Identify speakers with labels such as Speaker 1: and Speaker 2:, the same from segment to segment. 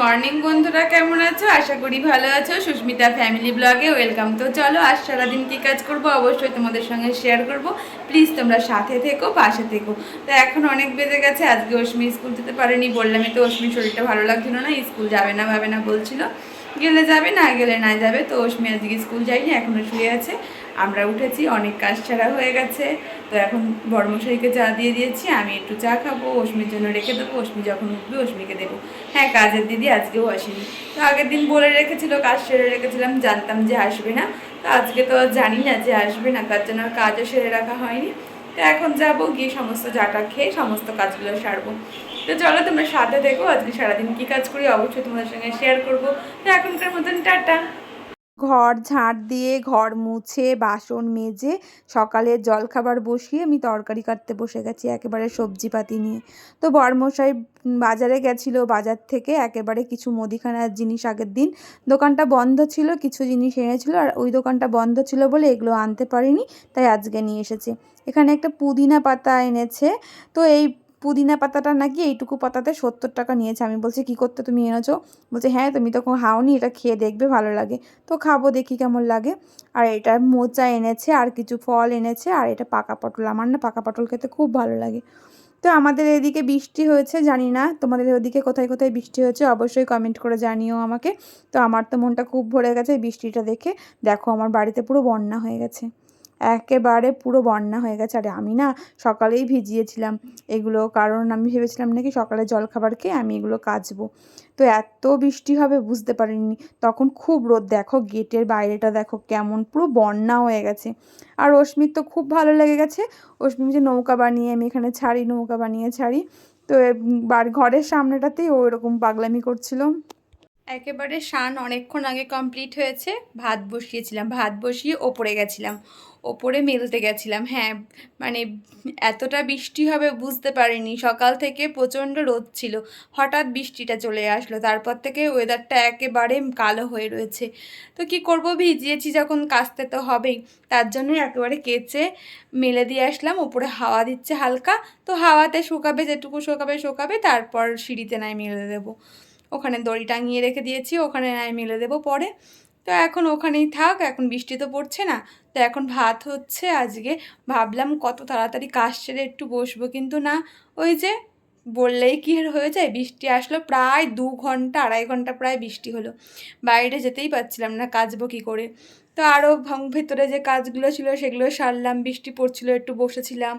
Speaker 1: Morning বন্ধুরা, কেমন আছো? আশা করি ভালো আছো। সুস্মিতা ফ্যামিলি ব্লগে ওয়েলকাম। তো চলো, আজ সারাদিন কী কাজ করব? অবশ্যই তোমাদের সঙ্গে শেয়ার করব। প্লিজ তোমরা সাথে থেকো, পাশে থেকো। তো এখন অনেক বেজে গেছে। আজকে অশ্মি স্কুল যেতে পারেনি। বললামই তো অশ্মির শরীরটা ভালো লাগছিল না। স্কুল যাবে না, ভাবে না বলছিল। গেলে যাবে, না গেলে না যাবে। তো অশ্মি আজকে স্কুল যায়নি এখনও শুয়ে আছে। আমরা উঠেছি, অনেক কাজ ছাড়া হয়ে গেছে। তো এখন বড়মশাইকে চা দিয়ে দিয়েছি, আমি একটু চা খাব, অশ্মির জন্য রেখে দেবো, অশ্মি যখন উঠবে অশ্মিকে দেবো। হ্যাঁ কাজের দিদি আজকেও আসেনি। তো আগের দিন বলে রেখেছিল, কাজ সেরে রেখেছিলাম, জানতাম যে আসবে না। তো আজকে তো জানি না যে আসবে না, তার জন্য কাজও সেরে রাখা হয়নি। তো এখন যাব, গিয়ে সমস্ত জাটা খেয়ে সমস্ত কাজগুলো সারবো। তো চলো তোমরা সাথে দেখো আজকে সারাদিন কী কাজ করি অবশ্যই তোমাদের সঙ্গে শেয়ার করব। তো এখনকার মতন টাটা।
Speaker 2: ঘর ঝাঁট দিয়ে ঘর মুছে, বাসন মেজে, সকালে জলখাবার বসিয়ে আমি তরকারি কাটতে বসে গেছি একেবারে সবজিপাতি নিয়ে। তো বরমশাই বাজারে গেছিল, বাজার থেকে একেবারে কিছু মুদিখানার জিনিস আগের দিন। দোকানটা বন্ধ ছিল, কিছু জিনিস এনেছিল আর ওই দোকানটা বন্ধ ছিল বলে এগুলো আনতে পারিনি, তাই আজকে নিয়ে এসেছে। এখানে একটা পুদিনা পাতা এনেছে, তো এই পুদিনা পাতাটা নাকি এইটুকু পাতাতে সত্তর টাকা নিয়েছে। আমি বলছি, কী করতে তুমি এনেছো? বলছে হ্যাঁ তুমি তো খাওনি, এটা খেয়ে দেখবে, ভালো লাগে। তো খাব, দেখি কেমন লাগে। আর এটা মোচা এনেছে, আর কিছু ফল এনেছে, আর এটা পাকা পটল। আমার না পাকা পটল খেতে খুব ভালো লাগে। তো আমাদের এদিকে বৃষ্টি হয়েছে, জানি না, তোমাদের ওদিকে কোথায় কোথায় বৃষ্টি হয়েছে, অবশ্যই কমেন্ট করে জানিও আমাকে। তো আমার তো মনটা খুব ভরে গেছে বৃষ্টিটা দেখে। দেখো, আমার বাড়িতে পুরো বন্যা হয়ে গেছে। একেবারে পুরো বন্যা হয়ে গেছে। আর আমি না সকালেই ভিজিয়েছিলাম এগুলো, কারণ আমি ভেবেছিলাম নাকি সকালে জলখাবার খেয়ে আমি এগুলো কাচবো। তো এত বৃষ্টি হবে বুঝতে পারিনি। তখন খুব রোদ, দেখো গেটের বাইরেটা দেখো কেমন পুরো বন্যা হয়ে গেছে। আর অস্মির তো খুব ভালো লেগে গেছে। অস্মি যে নৌকা বানিয়ে আমি এখানে ছাড়ি, নৌকা বানিয়ে ছাড়ি। তো বাড়ি ঘরের সামনেটাতেই ও এরকম পাগলামি করছিল।
Speaker 1: একেবারে শান অনেকক্ষণ আগে কমপ্লিট হয়েছে। ভাত বসিয়েছিলাম, ভাত বসিয়ে ওপরে গেছিলাম। ওপরে মেলতে গেছিলাম হ্যাঁ মানে এতটা বৃষ্টি হবে বুঝতে পারিনি। সকাল থেকে প্রচণ্ড রোদ ছিল, হঠাৎ বৃষ্টিটা চলে আসলো। তারপর থেকে ওয়েদারটা একেবারে কালো হয়ে রয়েছে। তো কি করব, ভিজিয়েছি যখন কাচতে তো হবেই। তার জন্যই একেবারে কেচে মেলে দিয়ে আসলাম, ওপরে হাওয়া দিচ্ছে হালকা। তো হাওয়াতে শুকাবে, যেটুকু শুকাবে শুকাবে, তারপর সিঁড়িতে নাই মেলে দেবো। ওখানে দড়ি টাঙিয়ে রেখে দিয়েছি, ওখানে নাই মেলে দেবো পরে। তো এখন ওখানেই থাক, এখন বৃষ্টি তো পড়ছে না। তো এখন ভাত হচ্ছে আজকে। ভাবলাম কত তাড়াতাড়ি কাজ সেরে একটু বসবো, কিন্তু না, ওই যে বললেই কি আর হয়ে যায়, বৃষ্টি আসলো প্রায় দু ঘণ্টা, আড়াই ঘণ্টা প্রায় বৃষ্টি হলো। বাইরে যেতেই পারছিলাম না কাচবো কী করে। তো আরও ভেতরে যে কাজগুলো ছিল সেগুলো সারলাম, বৃষ্টি পড়ছিল, একটু বসেছিলাম।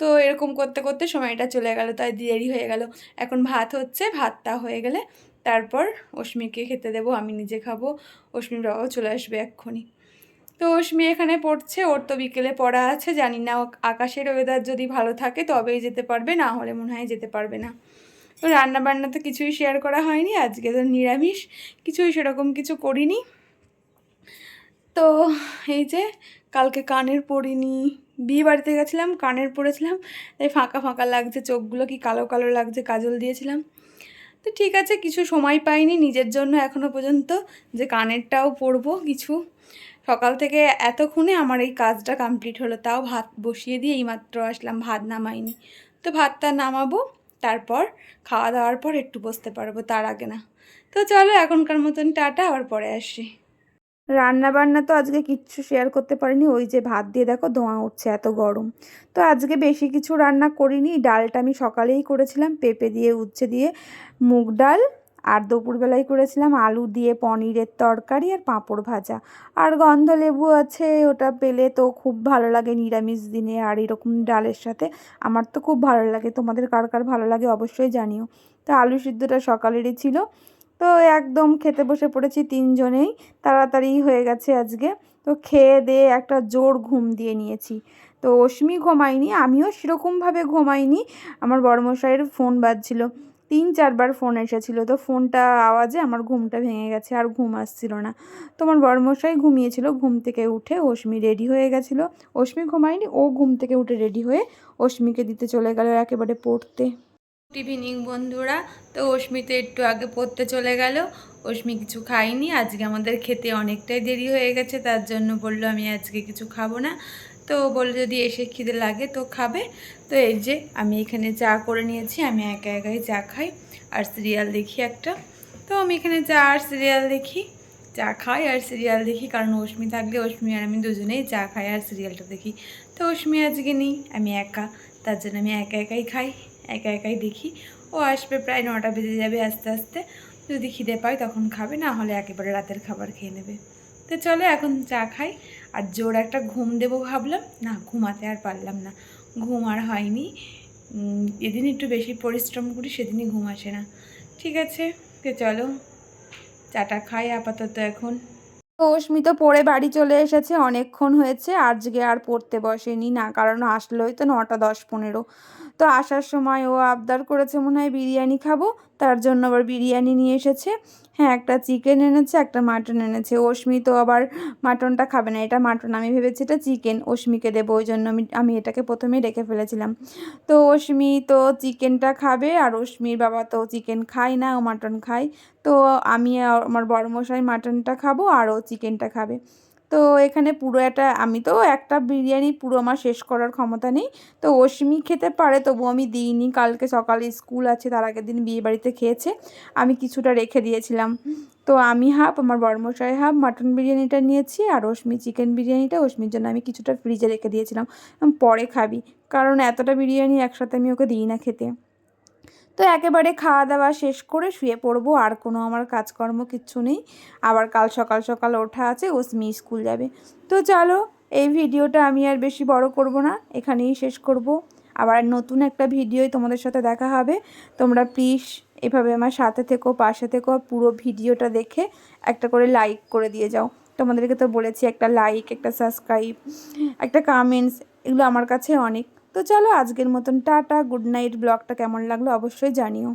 Speaker 1: তো এরকম করতে করতে সময়টা চলে গেল, তাই দেরি হয়ে গেল। এখন ভাত হচ্ছে, ভাতটা হয়ে গেলে তারপর অশ্মিকে খেতে দেবো, আমি নিজে খাব, অশ্মির বাবাও চলে আসবে এক্ষুনি। তো অশ্মি এখানে পড়ছে, ওর তো বিকেলে পড়া আছে, জানি না আকাশের ওয়েদার যদি ভালো থাকে তবেই যেতে পারবে, না হলে মনে হয় যেতে পারবে না। তো রান্না বান্না তো কিছুই শেয়ার করা হয়নি, আজকে তো নিরামিষ, কিছুই সেরকম কিছু করিনি। তো এই যে কালকে কানের পরিনি, বিয়ে বাড়িতে গেছিলাম, কানের পরেছিলাম তাই ফাঁকা ফাঁকা লাগছে, চোখগুলো কি কালো কালো লাগছে, কাজল দিয়েছিলাম। তো ঠিক আছে, কিছু সময় পাইনি, নিজের জন্য এখনও পর্যন্ত যে কানেরটাও পরবো কিছু। সকাল থেকে এতক্ষণে আমার এই কাজটা কমপ্লিট হলো, তাও ভাত বসিয়ে দিয়ে এইমাত্র আসলাম, ভাত নামাইনি। তো ভাতটা নামাবো, তারপর খাওয়া দাওয়ার পর একটু বসতে পারব, তার আগে না। তো চলো, এখনকার মতন টাটা, আবার পরে আসি
Speaker 2: রান্না বান্না তো আজকে কিচ্ছু শেয়ার করতে পারিনি। ওই যে ভাত দিয়ে দেখো ধোঁয়া উঠছে এত গরম। তো আজকে বেশি কিছু রান্না করিনি। ডালটা আমি সকালেই করেছিলাম, পেঁপে দিয়ে, উচ্ছে দিয়ে, মুগ ডাল, আর দুপুরবেলায় করেছিলাম আলু দিয়ে পনিরের তরকারি আর পাঁপড় ভাজা। আর গন্ধ লেবু আছে, ওটা পেলে তো খুব ভালো লাগে নিরামিষ দিনে আর এরকম ডালের সাথে। আমার তো খুব ভালো লাগে। তোমাদের কার কার ভালো লাগে অবশ্যই জানিও। তো আলু সিদ্ধটা সকালেরই ছিল। তো একদম খেতে বসে পড়েছি তিনজনেই, তাড়াতাড়ি হয়ে গেছে আজকে। তো খেয়ে দিয়ে একটা জোর ঘুম দিয়ে নিয়েছি। তো অশ্মি ঘুমায়নি, আমিও সেরকমভাবে ঘুমাইনি, আমার বড়মশাইয়ের ফোন বাজছিল। তিন চারবার ফোন এসেছিল, তো ফোনটা আওয়াজে আমার ঘুমটা ভেঙে গেছে, আর ঘুম আসছিল না। তোমার বড়মশাই ঘুমিয়েছিল, ঘুম থেকে উঠে অশ্মি রেডি হয়ে গেছিল। অশ্মি ঘুমায়নি, ও ঘুম থেকে উঠে রেডি হয়ে অশ্মিকে দিতে চলে গেল একেবারে পড়তে।
Speaker 1: ইভিনিং বন্ধুরা। তো অস্মিতে একটু আগে পড়তে চলে গেল। অস্মি কিছু খাইনি আজকে আমাদের খেতে অনেকটাই দেরি হয়ে গেছে, তার জন্য বলল আমি আজকে কিছু খাব না। তো বলল যদি এসে খিদে লাগে তো খাবে। তো এই যে আমি এখানে চা করে নিয়েছি, আমি একা একাই চা খাই আর সিরিয়াল দেখি একটা। তো আমি এখানে চা আর সিরিয়াল দেখি, চা খাই আর সিরিয়াল দেখি, কারণ অশ্মি থাকলে অশ্মি আর আমি দুজনেই চা খাই আর সিরিয়ালটা দেখি। তো অশ্মি আজকে নেই, আমি একা, তার জন্য আমি একা একাই খাই। একা একাই দেখি। ও আসবে প্রায় নটা বেজে যাবে আস্তে আস্তে। যদি খিদে পাই তখন খাবে, না হলে একেবারে রাতের খাবার খেয়ে নেবে। তো চলো এখন চা খাই। আর জোর একটা ঘুম দেবো ভাবলাম। না, ঘুমাতে আর পারলাম না। ঘুম আর হয়নি। এদিন একটু বেশি পরিশ্রম করি সেদিনই ঘুম আসে না। ঠিক আছে, তো চলো। চাটা খাই আপাতত এখন।
Speaker 2: তো অস্মি তো পড়ে বাড়ি চলে এসেছে, অনেকক্ষণ হয়েছে। আজকে আর পড়তে বসেনি, না, কারণ আসলোই তো নটা দশ পনেরো। তো আসার সময় ও আবদার করেছে মনে হয় বিরিয়ানি খাব, তার জন্য আবার বিরিয়ানি নিয়ে এসেছে। হ্যাঁ একটা চিকেন এনেছে, একটা মাটন এনেছে। অস্মি তো আবার মাটনটা খাবে না, এটা মাটন, আমি ভেবেছি এটা চিকেন। অস্মিকে দেবো, ওই জন্য আমি আমি এটাকে প্রথমে রেখে ফেলেছিলাম। তো অস্মি তো চিকেনটা খাবে, আর অস্মির বাবা তো চিকেন খায় না, ও মাটন খায়। তো আমি আমার বড়মশাই মাটনটা খাব, আর ও চিকেনটা খাবে। তো এখানে পুরো একটা, আমি তো একটা বিরিয়ানি পুরো আমার শেষ করার ক্ষমতা নেই। তো অশ্মি খেতে পারে তবু আমি দিইনি। কালকে সকালে স্কুল আছে, তার আগের দিন বিয়ে বাড়িতে খেয়েছে। আমি কিছুটা রেখে দিয়েছিলাম। তো আমি হাফ, আমার বড়মশাই হাফ মাটন বিরিয়ানিটা নিয়েছি আর অশ্মি চিকেন বিরিয়ানিটা। অশ্মির জন্য আমি কিছুটা ফ্রিজে রেখে দিয়েছিলাম। পরে খাবি। কারণ এতটা বিরিয়ানি একসাথে আমি ওকে দিই না খেতে। তো একেবারে খাওয়া দাওয়া শেষ করে শুয়ে পড়ব, আর কোনো আমার কাজকর্ম কিচ্ছু নেই। আবার কাল সকাল সকাল ওঠা আছে, ওসমি স্কুল যাবে। তো চলো, এই ভিডিওটা আমি আর বেশি বড় করব না, এখানেই শেষ করব। আবার নতুন একটা ভিডিওই তোমাদের সাথে দেখা হবে। তোমরা প্লিজ এভাবে আমার সাথে থেকো, পাশে থেকো পুরো ভিডিওটা দেখে একটা করে লাইক করে দিয়ে যাও। তোমাদেরকে তো বলেছি, একটা লাইক একটা সাবস্ক্রাইব একটা কামেন্টস এগুলো আমার কাছে অনেক তো চলো আজকের মতন টাটা গুড নাইট ব্লগটা কেমন লাগল অবশ্যই জানিও।